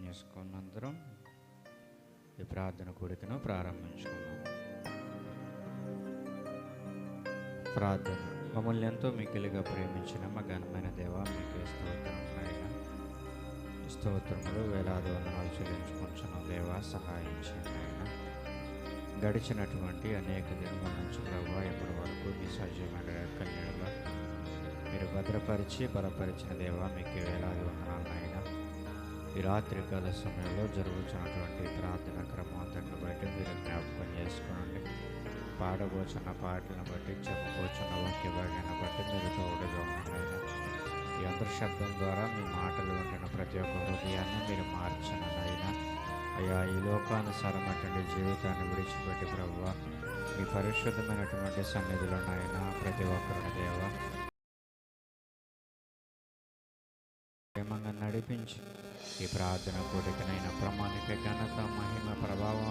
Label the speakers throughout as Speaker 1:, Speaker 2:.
Speaker 1: ప్రార్థన చేసుకున్నంతరం ఈ ప్రార్థన కోరికను ప్రారంభించుకున్నాం ప్రార్థన. మమ్మల్ని ఎంతో మిక్కిలిగా ప్రేమించిన మా ఘనమైన దేవ మీకు స్తోత్రం నాయన. స్తోత్రములు వేలాది వందనాలు చెల్లించుకుంటున్న దేవ సహాయం గడిచినటువంటి అనేక దినముల నుంచి ప్రభావ ఇప్పటి వరకు మీ సజీవమైన మీరు భద్రపరిచి బలపరిచిన దేవ మీకు వేలాది వందనాలు నాయన. ఈ రాత్రికాల సమయంలో జరుగుతున్నటువంటి ప్రార్థన క్రమాంతను బట్టి మీరు జ్ఞాపకం చేసుకోండి. పాడబోచున్న పాటలను బట్టి చెప్పబోచున్న వాక్య భాగాన్ని బట్టి మీరు తోడుగా ఉన్నాయన ఈ అంతర్శబ్దం ద్వారా మీ మాటలు వింటున్న ప్రతి ఒక్క హృదయాన్ని మీరు మార్చనైనా నాయన అయ్యా ఈ లోకానుసారమైనటువంటి జీవితాన్ని విడిచిపెట్టి ప్రభు మీ పరిశుద్ధమైనటువంటి సన్నిధిలో నాయన ప్రతి ఒక్కరిని దేవ నడిపించి ఈ ప్రార్థన కోరికనైన ప్రమాణిక ఘనత మహిమ ప్రభావం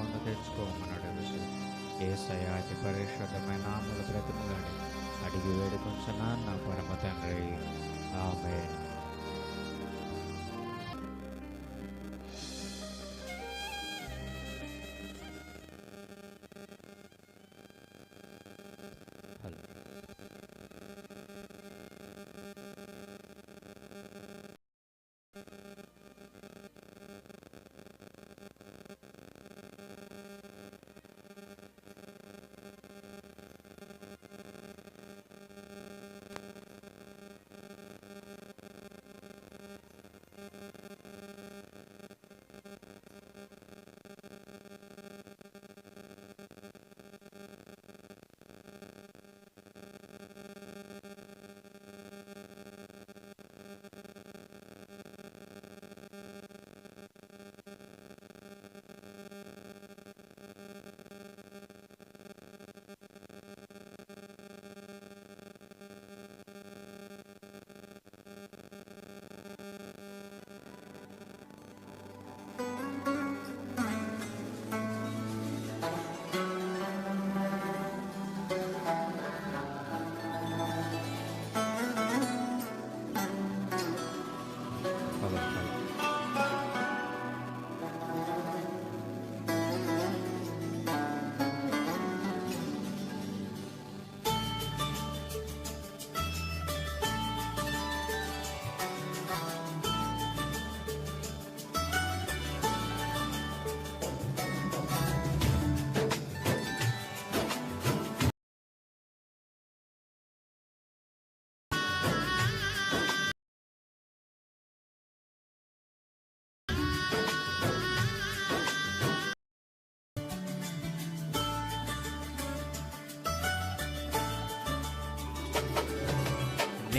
Speaker 1: అడుగుతూ ఏ సయాతి పరిశుద్ధమైన నామల ప్రతిమలాడి అడిగి వేడుకొంచున్నా నా పరమ తండ్రి. ఆమె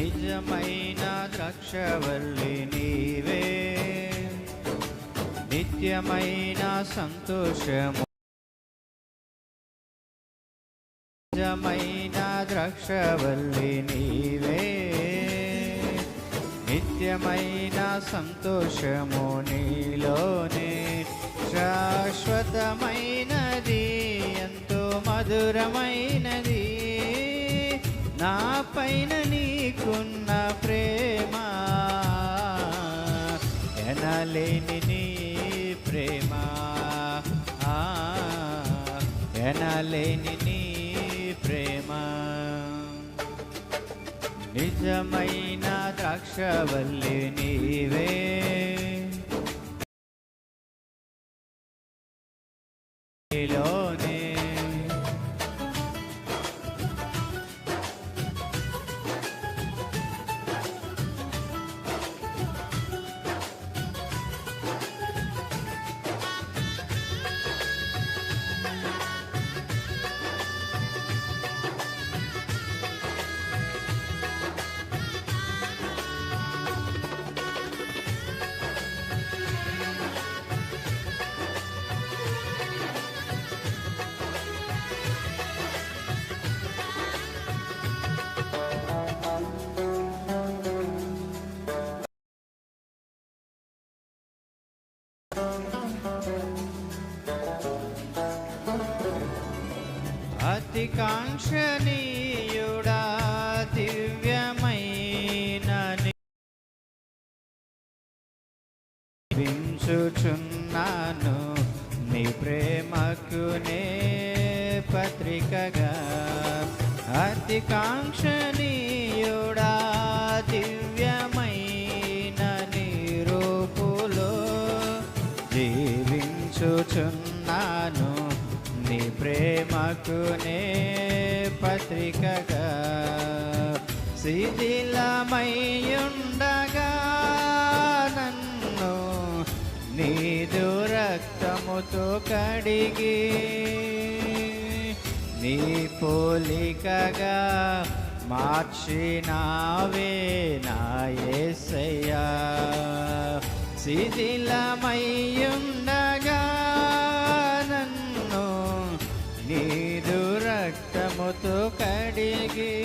Speaker 1: నిజమైన ద్రాక్షవల్లి నీవే. నిత్యమైన సంతోషము. నిజమైన ద్రాక్షవల్లి నీవే. నిత్యమైన సంతోషము నీలోనే. శాశ్వతమైనది ఎంతో మధురమైనది. నా పైన నీకున్న ప్రేమ ఎనలేని నీ ప్రేమ. ఆ, ఎనలేని నీ ప్రేమ. నిజమైన ద్రాక్షవల్లి నీవే. true. రక్తముతో కడిగి నీ పోలికగా మార్చినావే నాయసయ్యా శిథిలమయ్యుండగా నన్ను నీదు రక్తముతో కడిగి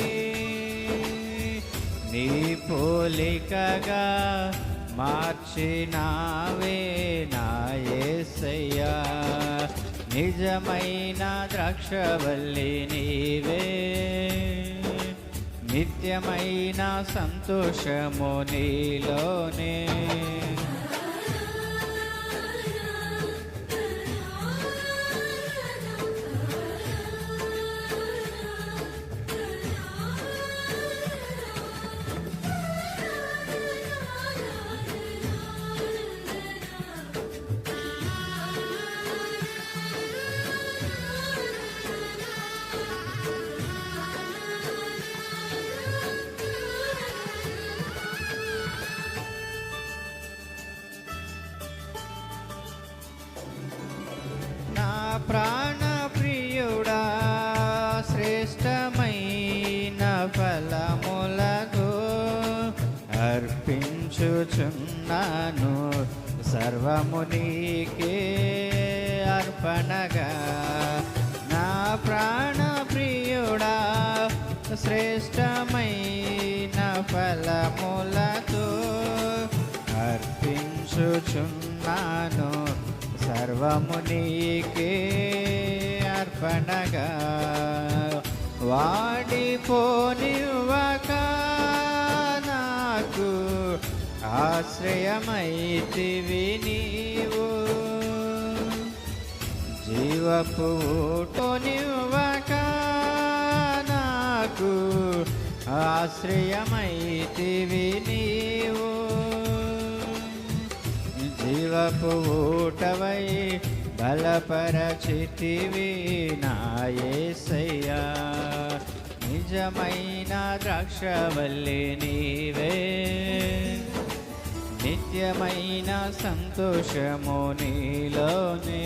Speaker 1: నీ పోలికగా మార్చినావే నా యేసయ్యా నిజమైన ద్రాక్షవల్లి నీవే. నిత్యమైన సంతోషము నీలోనే. ప్రాణప్రియుడా శ్రేష్టమైన ఫలములతో అర్పించుచున్నాను. సర్వము నీకే అర్పణగా. వాడిపోనివ్వక నాకు ఆశ్రయమైతివి నీవు. జీవపు నాకు ఆశ్రయమైతివి నీవు. జీవపు బలపరచితివి నాయసయ్యా నిజమైన ద్రాక్షవల్లి నీవే. నిత్యమైన సంతోషము నీలోనే.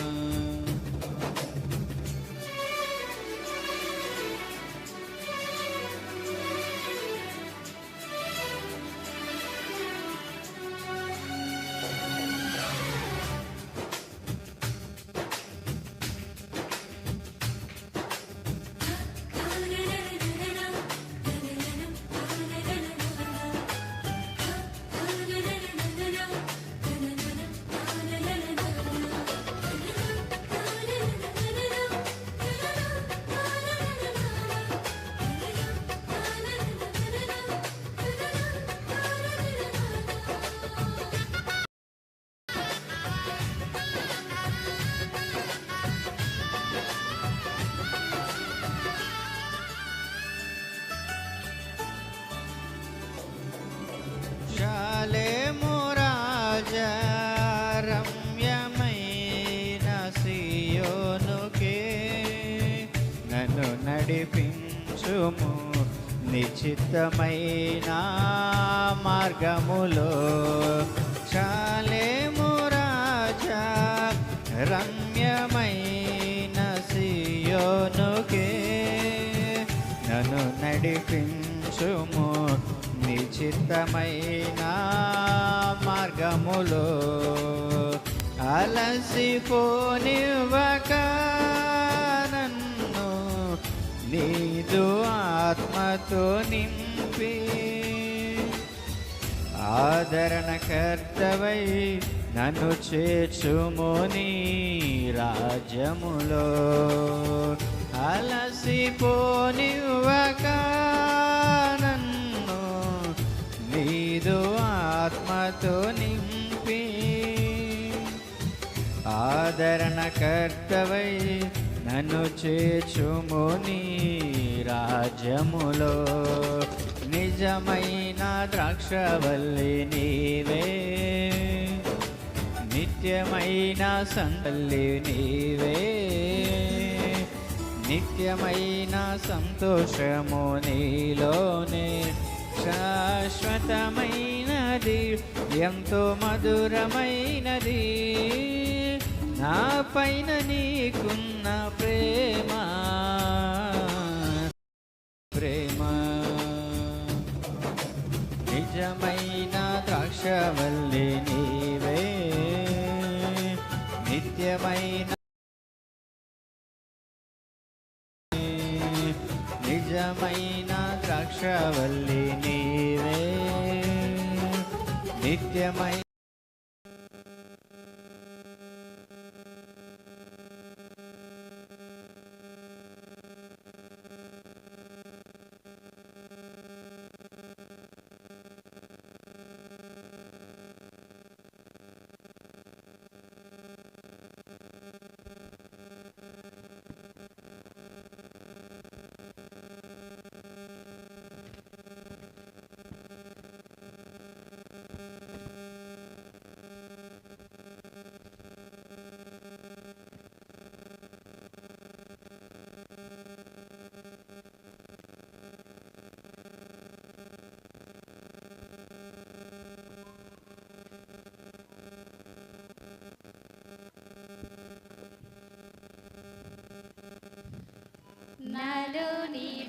Speaker 1: నిశ్చితమైన మార్గములో శాలేము రాజా రమ్యమైన సియోనుకే. నన్ను నడిపించుము నిశ్చితమైన మార్గములో. అలసిపోనివ్వక నన్ను నీదు ఆత్మతో నింపి ఆదరణకర్తవై నన్ను చేర్చుమోని రాజ్యములో అలసిపోనివ్వక నన్ను నీదు ఆత్మతో నింపి ఆదరణకర్తవై నన్ను చేర్చుమోని రాజ్యములో నిజమైన ద్రాక్షవల్లి నీవే. నిత్యమైన సంతల్లి నీవే. నిత్యమైన సంతోషము నీలోనే. శాశ్వతమైనది ఎంతో మధురమైనది. నా పైన నీకున్న ప్రేమ. ప్రేమ. నిజమైన ద్రాక్షవల్లి నీవే. నిత్యమైన నిజమైన ద్రాక్షవల్లి నీవే. నిత్యమై
Speaker 2: दी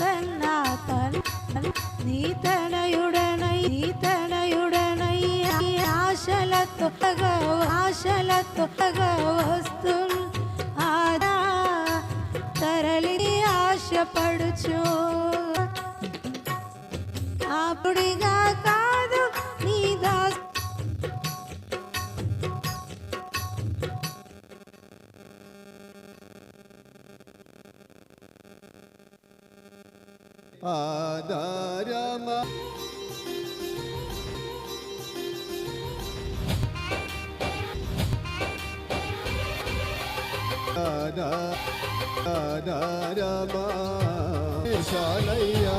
Speaker 2: నా కన్నా
Speaker 3: తన నీ తనయుడనై నీ తనయుడనై ఆశలతో ఆశలతో వస్తు ఆదా తరలి ఆశపడుచు. అప్పుడిగా కాదు
Speaker 4: ఆదా శాలయ్యా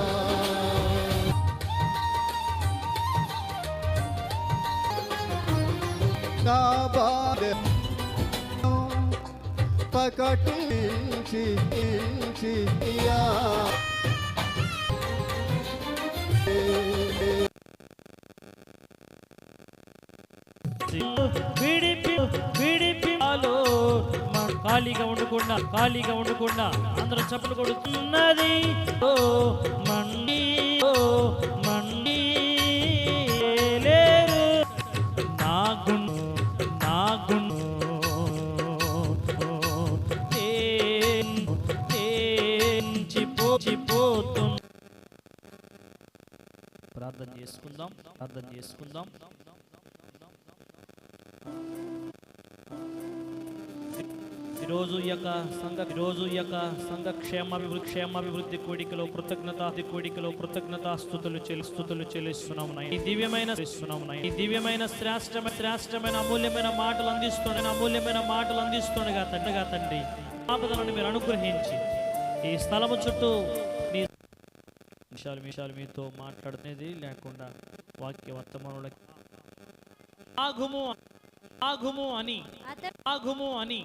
Speaker 4: నా బాధ పకటించి యా.
Speaker 5: విడిపి విడిపి ఆలో ఖాళీగా ఉండకుండా ఖాళీగా ఉండకుండా అందరూ చప్పలు కొడుతున్నది. ఓ మండి ఓ మండి లేరు. నా గుండు నా గుండు ప్రార్థన చేసుకుందాం ప్రార్థన చేసుకుందాం. ఈరోజు ఈ యొక్క సంఘ ఈరోజు ఈ యొక్క సంఘ క్షేమాభివృద్ధి క్షేమాభివృద్ధి కోడికలో కృతజ్ఞత కోడికలో కృతజ్ఞత స్థుతులు చెల్లి స్థుతులు చెల్లిస్తున్నాము. ఈ దివ్యమైన నాయనా. ఈ దివ్యమైన శ్రేష్టమైన శ్రేష్టమైన అమూల్యమైన మాటలు అందిస్తుండగా అమూల్యమైన మాటలు అందిస్తుండగా తండ్రిగా తండ్రి ఆపదలను మీరు అనుగ్రహించి ఈ స్థలము చుట్టూ నీ విషయాలు విషయాలు మీతో మాట్లాడుతున్నది లేకుండా వాక్య వర్తమానులకి ఆగుము ఆగుము అని ఆగుము అని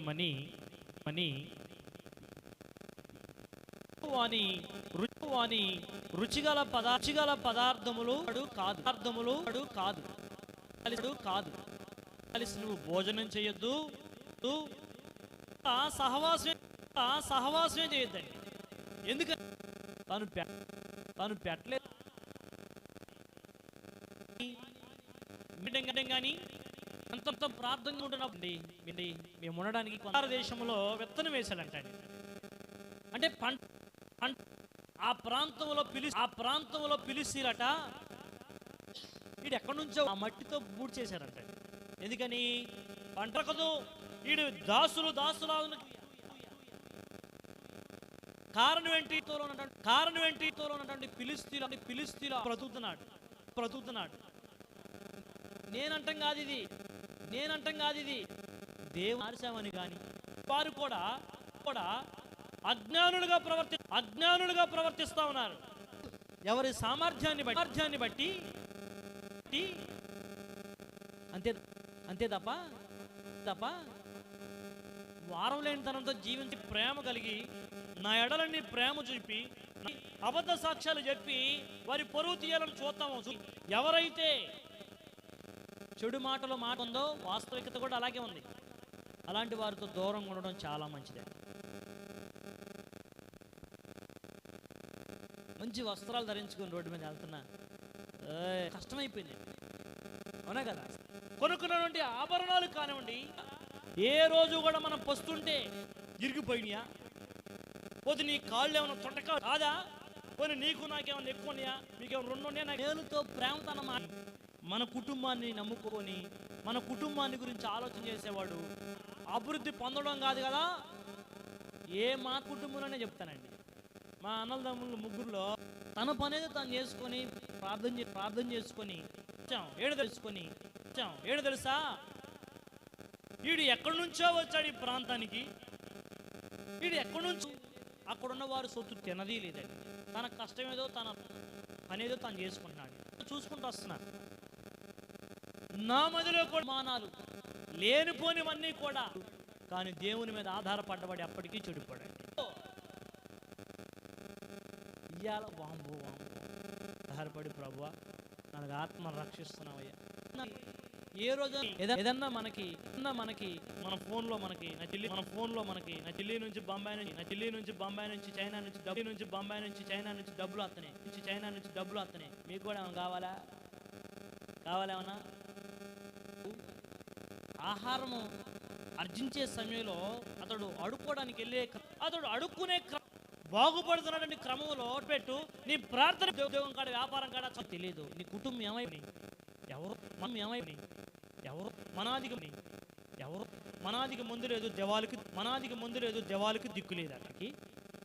Speaker 5: మని మని రుచిగల పదా రుచిగల పదార్థములు అడు కాదు పదార్థములు అడు కాదు కలిసి కాదు కలిసి నువ్వు భోజనం చేయొద్దు సహవాసం ఆ సహవాసమే చేయొద్దండి ఎందుకంటే తను తను పెట్టలేదు కానీ అంతంత ప్రార్థనగా ఉంటున్నప్పుడు అండి మేము ఉండడానికి కొంత దేశంలో విత్తనం వేశాడంటండి అంటే పంట పంట ఆ ప్రాంతంలో పిలిచి ఆ ప్రాంతంలో పిలిచిరట వీడు ఎక్కడి నుంచో ఆ మట్టితో బూడ్ చేశారంట ఎందుకని? పంటకదు వీడు దాసులు దాసులు కారణం ఏంటి? తోలో కారణం ఏంటి? తోలో ఉన్నటువంటి అని పిలిస్తీలో బ్రతుకుతున్నాడు బ్రతుకుతున్నాడు. నేనంటాం కాదు ఇది. నేనంటాం కాదు ఇది. దేవుడు మార్చామని కానీ వారు కూడా కూడా అజ్ఞానులుగా ప్రవర్తి అజ్ఞానులుగా ప్రవర్తిస్తా ఉన్నారు. ఎవరి సామర్థ్యాన్ని బట్టి సామర్థ్యాన్ని బట్టి అంతే అంతే తప్ప తప్ప వారం లేని తనంతో జీవించి ప్రేమ కలిగి నా ఎడలన్నీ ప్రేమ చూపి అబద్ధ సాక్ష్యాలు చెప్పి వారి పొరుగు తీయాలని చూస్తాము. ఎవరైతే చెడు మాటలో మాట ఉందో వాస్తవికత కూడా అలాగే ఉంది. అలాంటి వారితో దూరంగా ఉండడం చాలా మంచిదే. మంచి వస్త్రాలు ధరించుకొని రోడ్డు మీద వెళ్తున్నా. కష్టమైపోయింది. అవునా కదా? కొనుక్కున్నటువంటి ఆభరణాలు కానివ్వండి ఏ రోజు కూడా మనం పస్తుంటే ఇరిగిపోయినాయా? పోతే నీ కాళ్ళు ఏమైనా తొట్టక కాదా? పోనీ నీకు నాకేమైనా ఎక్కువ ఉన్నాయా? మీకేమైనా రెండు ఉన్నాయా? నాకు? ప్రేమతో ప్రేమతనమా మన కుటుంబాన్ని నమ్ముకొని మన కుటుంబాన్ని గురించి ఆలోచన చేసేవాడు అభివృద్ధి పొందడం కాదు కదా? ఏ మా కుటుంబంలోనే చెప్తానండి. మా అన్నదమ్ములు ముగ్గురులో తన పనేది తను చేసుకొని ప్రార్థన ప్రార్థన చేసుకొని వచ్చాం. ఏడు తెలుసుకొని వచ్చాం. ఏడు తెలుసా? వీడు ఎక్కడి నుంచో వచ్చాడు ఈ ప్రాంతానికి? వీడు ఎక్కడి నుంచి? అక్కడున్న వారు సొత్తు తినది లేదండి తన కష్టమేదో తన పనేదో తను చేసుకుంటున్నాడు. చూసుకుంటూ వస్తున్నాడు నా మదిలో కూడా మానాలు. లేనిపోనివన్నీ కూడా. కానీ దేవుని మీద ఆధారపడ్డబడి అప్పటికీ చెడిపోడండి ఇయ్యాల వాంబు వాంబు. ఆధారపడి ప్రభువా నాకు ఆత్మ రక్షిస్తున్నావయ్యా. ఏ రోజు ఏదన్నా మనకి ఏదన్నా మనకి మన ఫోన్లో మనకి నా చెల్లి మన ఫోన్లో మనకి నా ఢిల్లీ నుంచి బొంబాయి నుంచి నా ఢిల్లీ నుంచి బొంబాయి నుంచి చైనా నుంచి డబ్బు నుంచి బొంబాయి నుంచి చైనా నుంచి డబ్బులు వస్తున్నాయి. నుంచి చైనా నుంచి డబ్బులు వస్తున్నాయి. మీకు కూడా ఏమైనా కావాలా? కావాలేమన్నా ఆహారము అర్జించే సమయంలో అతడు అడుక్కోవడానికి వెళ్ళే అతడు అడుక్కునే క్ర- బాగుపడుతున్నటువంటి క్రమంలో పెట్టు నీ ప్రార్థన ఉద్యోగం కాడ వ్యాపారం కాడ తెలియదు నీ కుటుంబం ఏమైపోయి ఎవరు మనం ఏమైపోయి ఎవరు మనాదిగని ఎవరు మనాదికి ముందు లేదు దేవాలకి మనాదికి ముందు లేదు దేవాలకి దిక్కు లేదు అక్కడికి.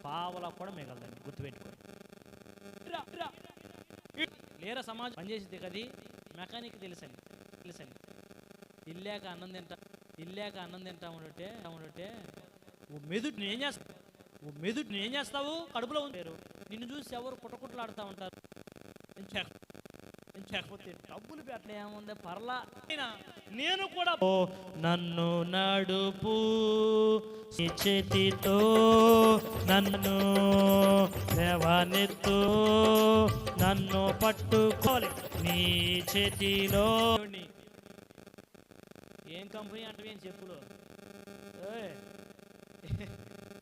Speaker 5: పావలా కూడా మిగలదండి గుర్తుపెట్టుకోండి. లేరా సమాజం పనిచేసింది కది? మెకానిక్ తెలుసండి తెలుసండి. ఇల్లాక అన్నం తింటా ఇల్లాక అన్నం తింటా ఉంటే ఉంటే ఓ మెదుటిని ఏం చేస్తావు? ఓ మెదుటిని ఏం చేస్తావు? కడుపులో ఉంటారు నిన్ను చూసి ఎవరు కుటకుట్లాడుతూ ఉంటారు. నేను డబ్బులు పెట్టలే ఏముంది? పర్లా. అయినా నేను కూడా ఓ నన్ను నడుపు చేతితో నన్ను లేవనెత్తు నన్ను పట్టుకోలే నీ చేతిలో. ఏం కంపెనీ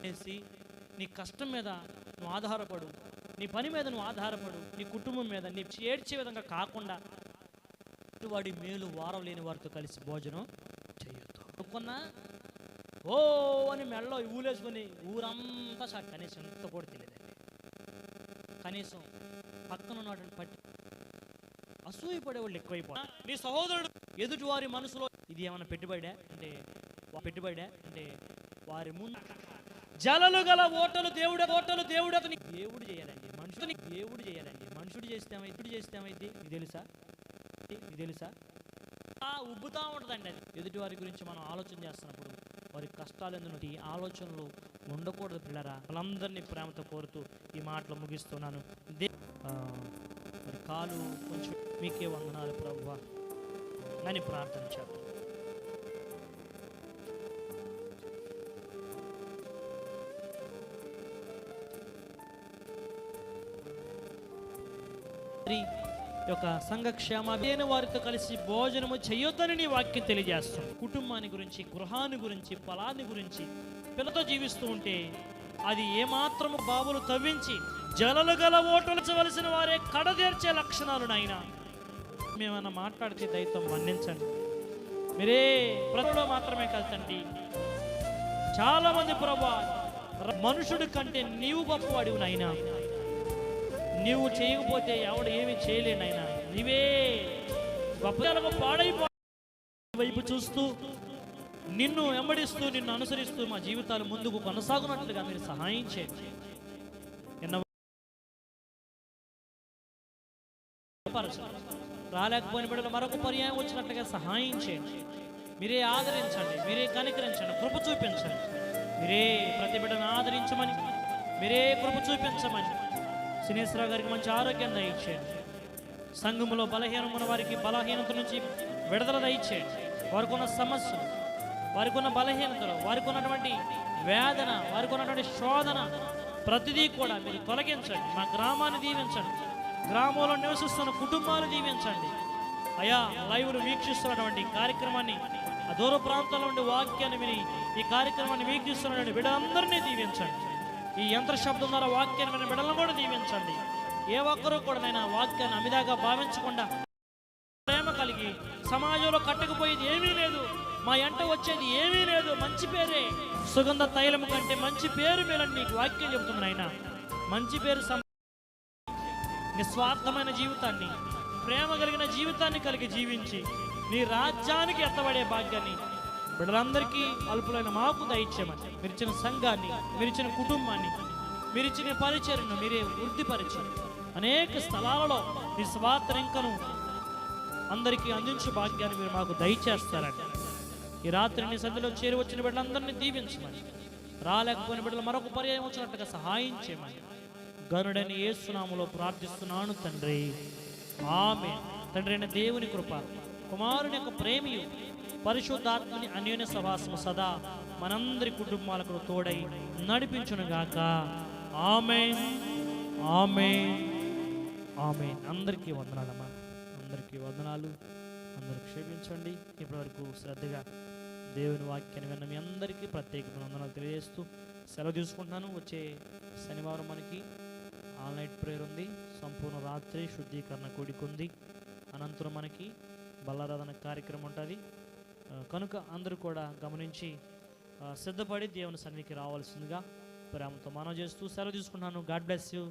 Speaker 5: వేసి నీ కష్టం మీద నువ్వు ఆధారపడు. నీ పని మీద నువ్వు ఆధారపడు. నీ కుటుంబం మీద నీ ఏడ్చే విధంగా కాకుండా వాడి మేలు వారం లేని వారితో కలిసి భోజనం చేయొద్దు. అనుకున్నా? ఓ అని మెడలో ఊలేసుకొని ఊరంతా సార్ కనీసం ఎంత కూడా తెలియదండి. కనీసం పక్కన ఉన్నటువంటి పట్టి అసూయపడేవాళ్ళు ఎక్కువైపోయి నీ సహోదరుడు ఎదుటి వారి మనసులో ఇది ఏమైనా పెట్టుబడా అంటే పెట్టుబడా అంటే వారి ముందు జలలు గల ఓటలు దేవుడు ఓటలు దేవుడు అతని దేవుడు చేయాలండి. మనుషుని దేవుడు చేయాలండి. మనుషుడు చేస్తే ఇప్పుడు చేస్తే ఇది తెలుసా? ఇది తెలుసా? ఉబ్బుతా ఉంటుందండి అది. ఎదుటి వారి గురించి మనం ఆలోచన చేస్తున్నప్పుడు వారి కష్టాలు ఎందుకు ఈ ఆలోచనలు ఉండకూడదు పిల్లరా. వాళ్ళందరినీ ప్రేమతో కోరుతూ ఈ మాటలు ముగిస్తున్నాను. దే మరి కాలు కొంచెం మీకే వందనాలు ప్రభు అని ప్రార్థన చేద్దాం యొక్క సంఘక్షేమ లేని వారితో కలిసి భోజనము చేయొద్దని నీ వాక్యం తెలియజేస్తుంది. కుటుంబాన్ని గురించి గృహాన్ని గురించి పొలాన్ని గురించి పిల్లతో జీవిస్తూ ఉంటే అది ఏమాత్రము బాబులు తవ్వించి జలలు గల ఓటలచవలసిన వారే కడదేర్చే లక్షణాలు నాయన. మేమన్నా మాట్లాడితే దయతో మన్నించండి. మీరే ప్రజలో మాత్రమే కదండి చాలా మంది ప్రభా మనుషుడి కంటే నీవు గొప్పవాడివి నాయనా. నీవు చేయకపోతే ఎవడు ఏమి చేయలేనైనా నీవే గొప్పలకు పాడైపో వైపు చూస్తూ నిన్ను వెంబడిస్తూ నిన్ను అనుసరిస్తూ మా జీవితాలు ముందుకు కొనసాగునట్లుగా మీరు సహాయం చేయండి. రాలేకపోయిన బిడ్డలు మరొక పర్యాయం వచ్చినట్లుగా సహాయం చేయండి. మీరే ఆదరించండి మీరే కనికరించండి కృప చూపించండి. మీరే ప్రతి బిడ్డను ఆదరించమని మీరే కృప చూపించమని. సినేశ్వరరావు గారికి మంచి ఆరోగ్యం దయచేయండి. సంఘములో బలహీనమున్న వారికి బలహీనత నుంచి విడుదల దయచేయండి. వారికి ఉన్న సమస్యలు వారికి ఉన్న బలహీనతలు వారికి ఉన్నటువంటి వేదన వారికి ఉన్నటువంటి శోధన ప్రతిదీ కూడా మీరు తొలగించండి. మా గ్రామాన్ని దీవించండి. గ్రామంలో నివసిస్తున్న కుటుంబాలు దీవించండి. అయా లైవ్ను వీక్షిస్తున్నటువంటి కార్యక్రమాన్ని ఆ దూర ప్రాంతాల ఉండే వాక్యాన్ని విని ఈ కార్యక్రమాన్ని వీక్షిస్తున్నటువంటి వీళ్ళందరినీ దీవించండి. ఈ యంత్ర శబ్దం ద్వారా వాక్యాన్ని విని బిడ్డలను కూడా దీవించండి. ఏ ఒక్కరూ కూడా నేను వాక్యాన్ని అమిదాగా భావించకుండా ప్రేమ కలిగి సమాజంలో కట్టకపోయేది ఏమీ లేదు. మా ఎంట వచ్చేది ఏమీ లేదు. మంచి పేరే సుగంధ తైలము కంటే మంచి పేరు మేలని నీకు వాక్యం చెబుతుంది మంచి పేరు నిస్వార్థమైన జీవితాన్ని ప్రేమ కలిగిన జీవితాన్ని కలిగి జీవించి నీ రాజ్యానికి ఎత్తబడే భాగ్యాన్ని బిడ్డలందరికీ అల్పులైన మాకు దయచేయమని. మీరిచ్చిన సంఘాన్ని మీరిచ్చిన కుటుంబాన్ని మీరిచ్చిన పరిచయను మీరే వృద్ధిపరిచి అనేక స్థలాలలో మీ స్వార్థ అందరికీ అందించే భాగ్యాన్ని మీరు మాకు దయచేస్తారని. ఈ రాత్రి నీ సంధిలో చేరి వచ్చిన బిడ్డలందరినీ దీవించమని. రాలేకపోయిన బిడ్డలు మరొక పర్యాయం వచ్చినట్టుగా సహాయం చేయమని. గనుడని ఏసునాములో ప్రార్థిస్తున్నాను తండ్రి. ఆమె తండ్రి అయిన దేవుని కృప కుమారుని యొక్క ప్రేమియు పరిశుద్ధాత్మని అన్యోన్య సవాసము సదా మనందరి కుటుంబాలకు తోడై నడిపించునుగాక. ఆమె ఆమె ఆమె అందరికీ వందనాలమ్మా. అందరికీ వందనాలు. అందరూ క్షేమించండి. ఇప్పటివరకు శ్రద్ధగా దేవుని వాక్యాన్ని విన్న మీ అందరికీ ప్రత్యేకమైన వందనాలు తెలియజేస్తూ సెలవు తీసుకుంటున్నాను. వచ్చే శనివారం మనకి ఆల్ నైట్ ప్రేయర్ ఉంది. సంపూర్ణ రాత్రి శుద్ధీకరణ కూడిక ఉంది అనంతరం మనకి బల్లారాధన కార్యక్రమం ఉంటుంది. కనుక అందరూ కూడా గమనించి సిద్ధపడి దేవుని సన్నిధికి రావాల్సిందిగా ప్రేమతో మనం చేస్తూ సెలవు తీసుకున్నాను గాడ్ బ్లెస్ యూ.